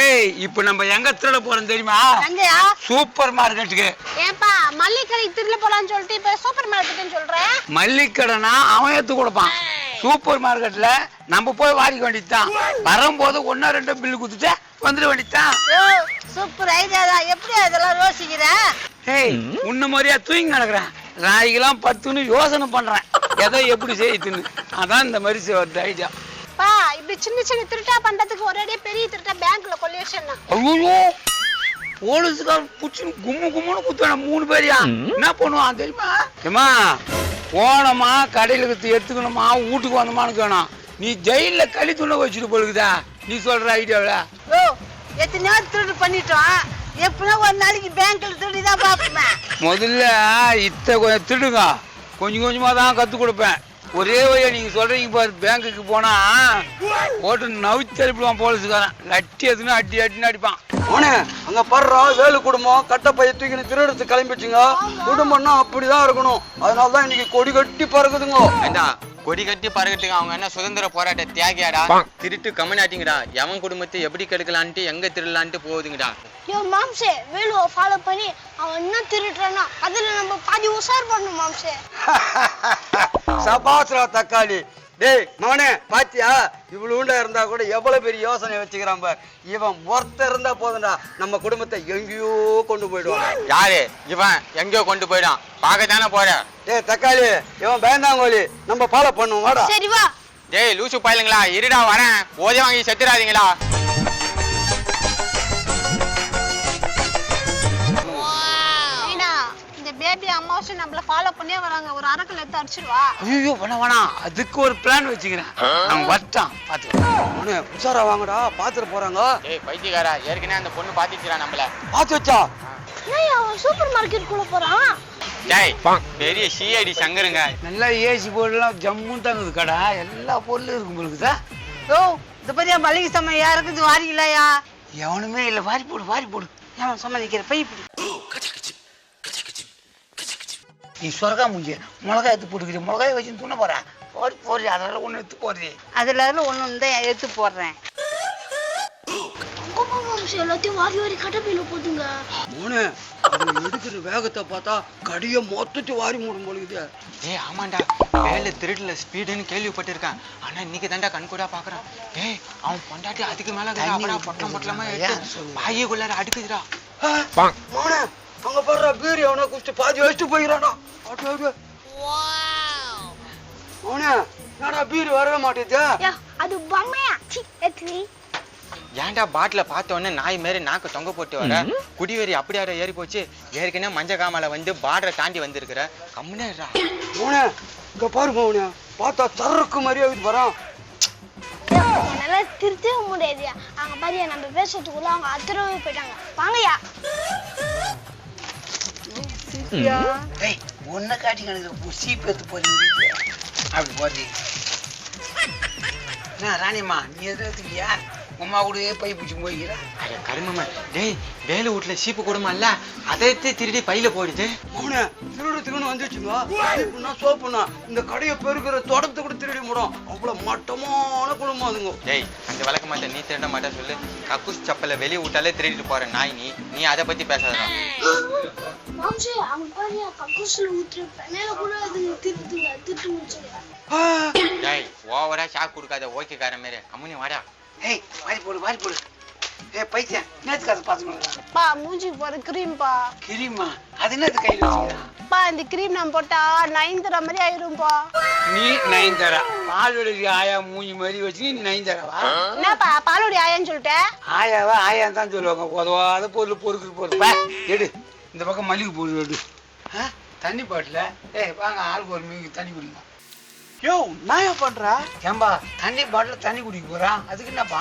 ஏய் இப்போ நம்ம எங்க திருட போறோம் தெரியுமா? எங்கயா? சூப்பர் மார்க்கெட்டுக்கு ஏப்பா மல்லிகை திருல போலான்னு சொல்லிட்டு இப்ப சூப்பர் மார்க்கெட்னு சொல்றேன் மல்லிக்கடைனா அவன் எடுத்து கொடுப்பான். சூப்பர் மார்க்கெட்ல நம்ம போய் வாங்கிக்க வேண்டியதுதான். வரும்போது ஒன்னா ரெண்டு பில்லு குத்துட்டு வந்துட வேண்டியதுதான். ஓ சூப்பர் ஐடியா தான். எப்படி அதெல்லாம் யோசிக்கிற? ஏய் உன்ன மாதிரியா தூங்கி கிடக்குறேன். நாய்க்கெல்லாம் பத்துன்னு யோசனை பண்றேன். எதை எப்படி செய்யுதுன்னு அதான் இந்த மாதிரி ஐடியா இப்படி சின்ன சின்ன திருட்டா பண்றதுக்கு ஒரேடியே பெரிய திருட்டா பேங்க்ல கொல்லேஷன் ஐயோ போலீஸுக்கார புடிச்சுன்னு கும்மு கும்முன்னு குத்துவேன் மூணு பேரையா? என்ன பண்ணுவான் தெரியுமா? ஏமா போனோமா கடையில எடுத்துக்கணுமா வீட்டுக்கு வந்தோமான்னு கேணும் நீ ஜெயில களி துணை வச்சுட்டு போலுக்குதா நீ சொல்ற ஐடியாவில ஓ எத்தனையோ திருட்டு பண்ணிட்டோம். எப்படின்னா ஒரு நாளைக்கு பேங்க்ல திருடி தான் பாப்போமே முதல்ல இத்த கொஞ்சம் திருடுங்க. கொஞ்சம் கொஞ்சமா தான் கத்து கொடுப்பேன். ஒரே வழியா நீங்க சொல்றீங்க பாரு பேங்க்குக்கு போனா போட்டு நவிச்சு அனுப்பிடுவான் போலீஸுக்காரன் லட்டி எதுன்னு அடி அடின்னு அடிப்பான். அவனே அங்க படுறா வேலு குடும்பம் கட்ட பைய தூக்கின்னு திருடுறது கிளம்பிச்சுங்க குடும்பம்னா அப்படிதான் இருக்கணும். அதனால தான் இன்னைக்கு கொடி கட்டி பறக்குதுங்க. ஏண்டா கொடி கட்டி பறக்கட்டுங்க. அவங்க என்ன சுதந்திர போராட்ட தியாகியாடா? திருட்டு கம்மனாட்டிங்கடா. எவன் குடும்பத்தை எப்படி கெடுக்கலான்ட்டு எங்க திருடலான்ட்டு போகுதுங்கடா. யோ மாம்சே வேலுவை ஃபாலோ பண்ணி அவன் என்ன திருடுறானா அதுல நம்ம பாதி உஷார் பண்ணணும் மாம்சே. சபாஸ்ரா தக்காளி. டேய் மவனே பாத்தியா? இவ்வளவு உண்டா இருந்தா கூட எவ்வளவு பெரிய யோசனை வச்சுக்கிறான் பார். இவன் ஒருத்தர் இருந்தா போதும்டா. நம்ம குடும்பத்தை எங்கேயோ கொண்டு போயிடுவான். யாரு? இவன் எங்கேயோ கொண்டு போயிடான். பார்க்க தானே போற? டேய் தக்காளி இவன் பயந்தாங்கோலி நம்ம ஃபாலோ பண்ணுவோம் வாடா. சரி வா. டேய் லூசு பாயலுங்களா. இருடா வரேன். ஓதே வாங்கி செத்துறாதீங்களா? பேபி அம்மாவாசை நம்மள ஃபாலோ பண்ணியே வராங்க. ஒரு அரக்கல் எடுத்து அடிச்சிருவா. ஐயோ பண்ண வேணாம் அதுக்கு ஒரு பிளான் வச்சுக்கிறேன். அவன் வட்டான் அவனே உஷாரா வாங்கடா பாத்துட்டு போறாங்க. டேய் பைத்தியக்காரா ஏற்கனவே அந்த பொண்ணு பாத்திக்கிறா நம்மள. பாத்து வச்சா? ஏன் அவன் சூப்பர் மார்க்கெட் குள்ள போறான்? டேய் பெரிய சிஐடி சங்கருங்க. நல்லா ஏசி பொருள்லாம் ஜம்முன்னு தாங்குது கடை. எல்லா பொருளும் இருக்கும் பொழுதுதா ஓ இந்த பத்தியா மளிகை சாமான் யாருக்குது வாரிக்கலையா? எவனுமே இல்லை. வாரி போடு வாரி போடு. ஏன் சம்மதிக்கிற பை இப்படி. நீ சொரக்கா முடிஞ்ச மிளகாய் எடுத்து போட்டுக்கிட்டு மிளகாய் வச்சு துண்ண போற போடி போடுறி அதெல்லாம் ஒன்று எடுத்து போடுறி அதுல ஒண்ணு ஒன்று தான் எடுத்து போடுறேன். எல்லாத்தையும் வாரி வாரி கட்டப்பையில போதுங்க மோனே எடுக்கிற வேகத்தை பார்த்தா கடிய மொத்தத்தை வாரி மூடும் பொழுது டேய் ஆமாண்டா. வேலை திருட்டுல ஸ்பீடுன்னு கேள்விப்பட்டிருக்கேன். ஆனா இன்னைக்கு தாண்டா கண் கூட பாக்குறான். டேய் அவன் பொண்டாட்டி அதுக்கு மேல பொட்டலமா எடுத்து வாயுக்குள்ளார அடுக்குதுடா. மோனே அங்க பாடுறா பீரி அவனை குடிச்சு பாதி வச்சுட்டு போயிடறானா. அடு அடு. மோனே என்னடா பீரி வரவே மாட்டேது அது பொம்மையா? ஏன்டா பாட்டில பார்த்த உடனே நாய் மாரி நாக்கு தொங்க போட்டு வர? குடிவெறி அப்படியாட ஏறி போச்சு. ஏற்கனவே மஞ்ச காமால வந்து பார்டரை தாண்டி வந்திருக்கிற. கம்முனேடா மோனே இங்க பாரு மோனே பார்த்தா சரக்கு மாதிரியே இது வரான். என்னால திருத்தவே முடியாதுயா அங்க பாரியா நம்ம பேசுறதுக்குள்ள அவங்க அத்தரவு போயிட்டாங்க. வாங்கயா டேய் ஒன்றை காட்டி கணக்கு சீப் எடுத்து போறீங்க அப்படி போடுறீங்க என்ன ராணிம்மா நீ எதுவும் எடுத்துக்கியா உமா கூடயே பை பிடிச்சி போய்க்கிறா. அட கருமமா டேய் வேலு வீட்டுல சீப்பு கொடுமா இல்ல அதை எடுத்து திருடி பையில போடுது. மோனே திருடுறதுக்குன்னு வந்துச்சுங்க சீப்புனா சோப்புனா இந்த கடையை பெருக்கிற தொடத்தை கூட திருடி முடும் அவ்வளவு மட்டமான குடும்பம் அதுங்க. டேய் அந்த விளக்க மாட்டேன் நீ திருட மாட்டே சொல்லு. கக்கூஸ் சப்பலை வெளியே விட்டாலே திருடிட்டு போற நாய் நீ நீ அதை பத்தி பேசாதடா மாம்சே அவங்க பாரியா கக்கூஸ்ல ஊத்துற பெண்ணில கூட அது திருத்துங்க திருட்டு முடிச்சுங்க ஆ, டேய் ஓவரா ஷாக் கொடுக்காத ஓகேக்கார மாரி. அம்முனி வாடா. ஏய் வாரி போடு வாரி போடு. ஏய் பைத்தியம் பார்த்துக்கணும் பா மூஞ்சி போற கிரீம் பா. கிரிமா? அது என்னது கையில் வச்சுக்கிறா இந்த கிரீம் நம்ம போட்டா நைன்தர மாதிரி ஆயிரும்பா நீ நயன்தாரா? பால் விடுறி ஆயா மூஞ்சி மாதிரி வச்சு நீ நயன்தாராவா? என்னப்பா பாலோடி ஆயான்னு சொல்லிட்ட? ஆயாவா ஆயா தான் சொல்லுவாங்க. உதவாத பொருள் பொறுக்கு பொருள். பா எடு. இந்த பக்கம் மல்லிகை பொருள் எடு. தண்ணி பாட்டில். ஏய் வாங்க ஆளுக்கு ஒரு மீன் தண்ணி குடிங்க. யோ நான் பண்ற? ஏம்பா தண்ணி பாட்டில் தண்ணி குடிக்க போறான் அதுக்கு என்னப்பா?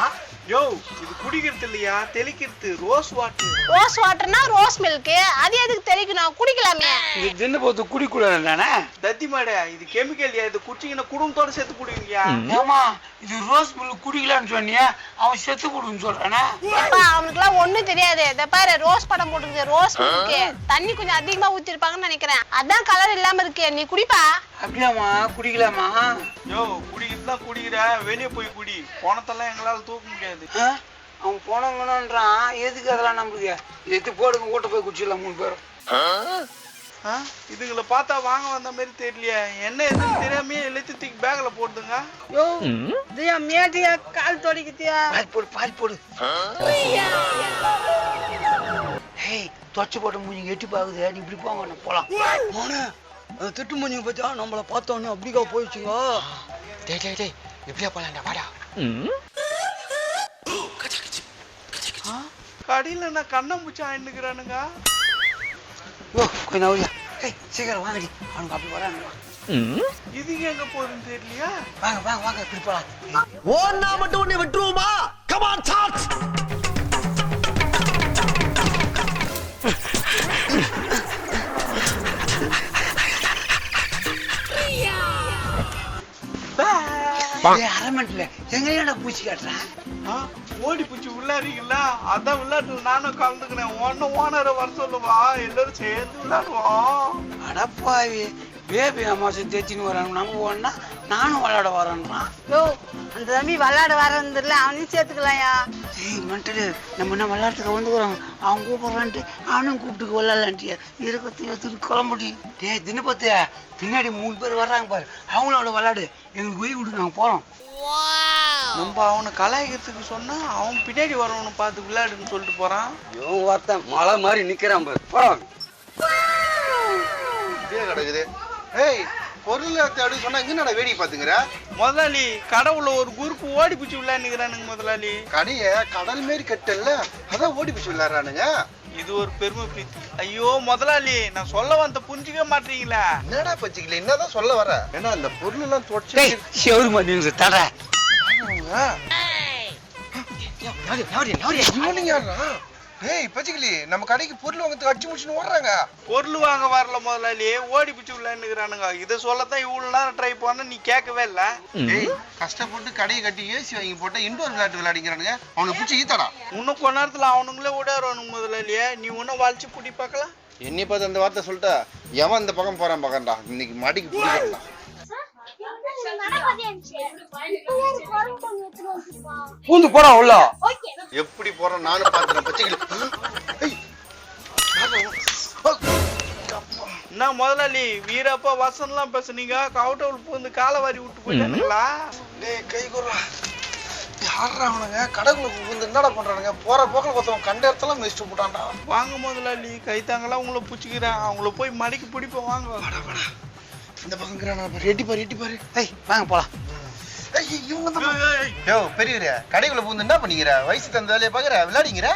யோ இது குடிக்கிறது இல்லையா? தெளிக்கிறது ரோஸ் வாட்டர். ரோஸ் வாட்டர்னா ரோஸ் மில்க் அது எதுக்கு தெளிக்கணும் குடிக்கலாமே. இது தின்னு போது குடிக்கூடாது தானே தத்தி மாட இது கெமிக்கல்யா இது குடிச்சீங்கன்னா குடும்பத்தோட சேர்த்து குடிங்கயா ஏமா இது ரோஸ் மில்க் குடிக்கலான்னு சொன்னியே அவன் செத்து போடுன்னு சொல்றானே? அப்பா அவனுக்குலாம் ஒண்ணும் தெரியாது. இத பாரு ரோஸ் படம் போட்டுருக்கு ரோஸ் மில்க் தண்ணி கொஞ்சம் அதிகமா ஊத்திருப்பாங்கன்னு நினைக்கிறேன். அதான் கலர் இல்லாம இருக்கு. நீ குடிப்பா. அப்படியாம்மா குடிக்கலாமா? யோ குடிக்கிறது தான் குடிக்கிற. வெளியே போய் குடி. போனத்தெல்லாம் எங்களால தூக்க முடியாது? அவன் போனவங்கன்றான் எதுக்கு அதெல்லாம் நம்மளுக்கு எடுத்து போடுங்க கூட்ட போய் குச்சிடலாம் மூணு பேரும். ஆ? இதுங்களை பார்த்தா வாங்க வந்த மாதிரி தெரியலையே. என்ன எதுன்னு தெரியாமயே எழுத்து தூக்கி பேக்ல போட்டுங்க யோ தியா மேட்டியா கால் தொடிக்குதியா பால் போடு பால் போடு. ஹேய் தொச்சு போட்டு மூஞ்சி எட்டி பாக்குது. நீ இப்படி போங்க போலாம். மவனே அந்த திட்டு மஞ்சுங்க பத்தியா நம்மளை பார்த்தோன்னே அப்படிக்கா போயிடுச்சுங்க. டேய் டேய் டேய் எப்படியா போலாம்டா வாடா. கடையில நான் கண்ணம்பூச்சி ஆயின்னுக்குறானுங்க ஓ கொஞ்சம் நவரியா ஏய் சீக்கிரம் வாங்கடி. அவனுக்கு அப்படி வரானுங்க. இதுக்கு எங்க போகுதுன்னு தெரியலையா? வாங்க வாங்க வாங்க இப்படி போலாம். ஓன்னா மட்டும் உன்னை விட்டுருவோமா? கமான் சாட் அரமண்டில் எங்கேயாடா பூச்சி காட்டுறேன் ஆ, ஓடி பூச்சி விளையாடுறீங்களா அதான் விளையாட்டுல நானும் கலந்துக்கிறேன் ஒன்னு ஓனரை வர சொல்லுவா. எல்லாரும் சேர்ந்து விளையாடுவோம். அடப்பாவி பேபி அம்மாசை தேய்ச்சின்னு வராங்க நம்ம ஒன்னா நானும் விளையாட வரேன்றான். யோ அந்த தம்பி விளையாட வரதில்ல அவனையும் சேர்த்துக்கலாம்யா. ஏய் மென்டலு நம்ம என்ன விளையாட்டுக்கு வந்துக்கிறோம்? அவன் கூப்பிட்றான்ட்டு அவனும் கூப்பிட்டு விளையாடலான்ட்டு இருக்கிறது எடுத்துட்டு கிளம்புடி டேய் தினப்பத்து பின்னாடி மூணு பேர் வர்றாங்க பாரு. அவங்களோட விளையாடு. எங்களுக்கு போய் விட்டு நாங்கள் போகிறோம் நம்ம அவனை கலாய்க்கிறதுக்கு சொன்னா அவன் பின்னாடி வரவனை பார்த்து விளையாடுன்னு சொல்லிட்டு போறான். இவன் ஒருத்தன் மலை மாதிரி நிக்கிறான் பாரு. போறான் இப்படியே கிடக்குது. ஏய் பொருள் தேடி சொன்னா இங்க என்னடா வேடிக்கை பாத்துங்கிற முதலாளி கடவுள ஒரு குரூப் ஓடி பூச்சி விளையாடுங்கிறானுங்க முதலாளி. கடைய கடல் மாரி கட்டல அதான் ஓடி போச்சு விளையாடுறானுங்க. இது ஒரு பெருமை பிரீத்தி ஐயோ முதலாளி நான் சொல்ல வந்த புரிஞ்சுக்க மாட்டீங்களா. என்னடா பச்சிக்கல? என்னதான் சொல்ல வர? ஏன்னா அந்த பொருள் எல்லாம் தொடச்சு டேய் செவரு மாதிரி தட இவனுங்க யாருடா? ஏய் பச்சிக்கலி நம்ம கடைக்கு பொருள் வாங்கறதுக்கு அடிச்சு முடிச்சுன்னு ஓடுறாங்க பொருள் வாங்க வரல முதலாளி ஓடி பூச்சி விளையாடுங்கிறானுங்க இதை சொல்லத்தான் இவ்வளவு நேரம் ட்ரை பண்ண நீ கேட்கவே இல்ல ஏய் கஷ்டப்பட்டு கடையை கட்டி ஏசி வாங்கி போட்டு இண்டோர் விளையாட்டு விளையாடிக்கிறானுங்க அவனுக்கு பிடிச்சி ஈத்தடா இன்னும் கொஞ்ச நேரத்துல அவனுங்களே ஓடாருவானுங்க முதலாளியே நீ இன்னும் வளைச்சு புடி பார்க்கலாம் என்னை பார்த்து அந்த வார்த்தை சொல்லிட்டா எவன் இந்த பக்கம் போறான் பக்கம்டா இன்னைக்கு மாடிக்கு பிடிக்கிறா பூந்து போறா உள்ள போறான் நானும் பாத்துறேன் பச்சைக்கிளி. என்ன முதலாளி வீரப்பா வசனம்லாம் பேசுனீங்க. கவுட்டவுள் பூந்து காலை வாரி விட்டு போயிட்டானுங்களா? டேய் கை யாரா அவனுங்க? கடைக்குள்ள புகுந்து என்னடா பண்றானுங்க? போற போக்கில் ஒருத்தவன் கண்ட இடத்துல மிதிச்சு போட்டான்டா. வாங்க முதலாளி கைத்தாங்கலாம் உங்களை பிடிச்சிக்கிறேன். அவங்கள போய் மடிக்கு பிடிப்போம் வாங்க. இந்த பக்கம் இருக்கிறானா பாரு எட்டி பாரு. ஏய் வாங்க போலாம். யோ பெரியவரே கடைக்குள்ள புகுந்து என்ன பண்ணிக்கிற? வயசு தந்த வேலையை பாக்குற விளையாடிங்கிற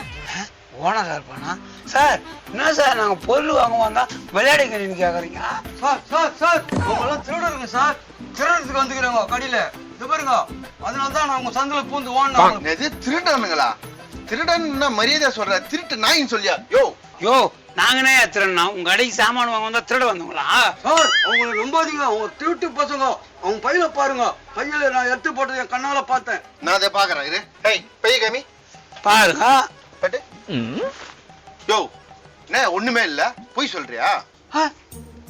ஓனரா இருப்பானா? சார் என்ன சார் நாங்கள் பொருள் வாங்க வந்தா விளையாடுங்கிறீன்னு கேட்குறீங்க சார் சார் சார் உங்களெல்லாம் திருடருங்க சார். திருடத்துக்கு வந்துக்கிறோங்க கடையில. இது பாருங்க அதனால தான் நான் உங்க சந்தில பூந்து ஓடணும் எது திருடனுங்களா? திருடன் என்ன மரியாதையா சொல்ற? திருட்டு நாயின்னு சொல்லியா? யோ. யோ நாங்கனே திருடனா உங்க கடைக்கு சாமான் வாங்க வந்தா திருட வந்தவங்களா? சார் அவங்கள நம்பாதீங்க அவங்க திருட்டு பசங்க. அவங்க பையில பாருங்க. பையில நான் எடுத்து போட்டது என் கண்ணால பார்த்தேன். நான் அதை பாக்குறேன் இரு. ஏய் பைய காமி பாருங்க. பட்டு. யோ என்ன ஒண்ணுமே இல்ல. பொய் சொல்றியா?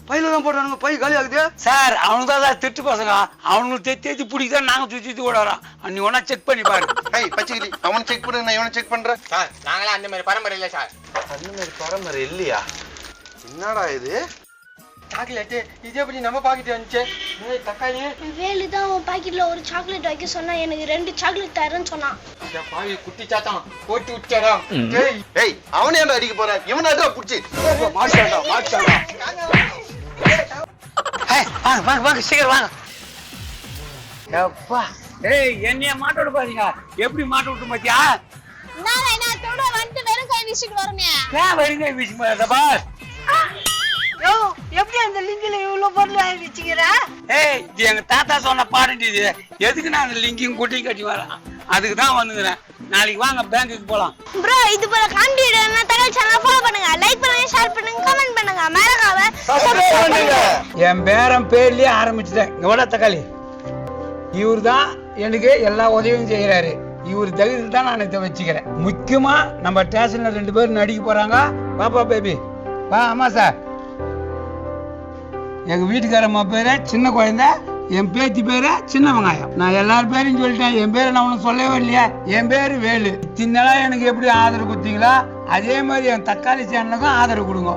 பையில தான் போட்டானுங்க பை காலி ஆகுது. சார் அவனுக்கு தான் சார் திட்டு பசங்க அவனுக்கு தேத்தி தேத்தி பிடிக்குதான் நாங்க சுத்தி சுத்தி ஓடுறோம் நீ ஒன்னா செக் பண்ணி பாரு. ஏய் பச்சைக்கிளி அவனை செக் பண்ணு நான் இவனை செக் பண்றேன். சார் நாங்களாம் அந்த மாதிரி பரம்பரை இல்லை சார். அந்த மாதிரி பரம்பரை இல்லையா? என்னடா இது? சாக்லேட்டு இது எப்படி நம்ம பாக்கிட்டு வந்துச்சு. தக்காளி. வேலு தான் உன் பாக்கெட்ல ஒரு சாக்லேட் வைக்க சொன்னா எனக்கு ரெண்டு சாக்லேட் தரேன்னு சொன்னான் இந்த பாவி குட்டி சாத்தான் போட்டு விட்டாடா. ஏய் ஏய் அவனே ஏன்டா அடிக்க போற? இவனாடா புடிச்சு. மாட்டாண்டா ஏய், வாங்க வாங்க வாங்க சீக்கிரம் வாங்க. எப்பா? ஏய் என்னைய மாட்ட விட பாருங்க எப்படி மாட்ட விட்டு பாத்தியா? நான் என்ன தொட வந்துட்டு வெறும் கை வீசிட்டு வீசி மாட்டா யோ எப்படி அந்த லிங்கில இவ்வளவு பொருள் வாங்கி வச்சுக்கிற? ஏய் இது எங்க தாத்தா சொன்ன பாருண்டி இது. எதுக்கு நான் அந்த லிங்கையும் குட்டி கட்டி வரேன் அதுக்கு தான் வந்துக்கிறேன் நாளைக்கு வாங்க பேங்க்குக்கு போலாம். ப்ரோ இது போல காண்டி தகவல் சேனல் ஃபாலோ பண்ணுங்க. லைக் பண்ணுங்க ஷேர் பண்ணுங்க கமெண்ட் பண்ணுங்க. மறக்காம என் பேரன் பேர்லயே ஆரம்பிச்சுட்டேன். எவ்வளோ தக்காளி. இவர் தான் எனக்கு எல்லா உதவியும் செய்கிறாரு இவர் தகுதியில் தான் நான் இதை வச்சுக்கிறேன். முக்கியமா நம்ம ஸ்டேஷன்ல ரெண்டு பேரும் நடிக்க போறாங்க. பாப்பா பேபி வா ஆமா சார் எங்க வீட்டுக்காரம்மா பேரு சின்ன குழந்தை. என் பேத்தி பேரு? சின்ன வெங்காயம். நான் எல்லார் பேரையும் சொல்லிட்டேன். என் பேரை நான் உனக்கு சொல்லவே இல்லையா. என் பேரு வேலு. சின்னலா எனக்கு எப்படி ஆதரவு கொடுத்தீங்களா? அதே மாதிரி என் தக்காளி சேனலுக்கும் ஆதரவு கொடுங்க.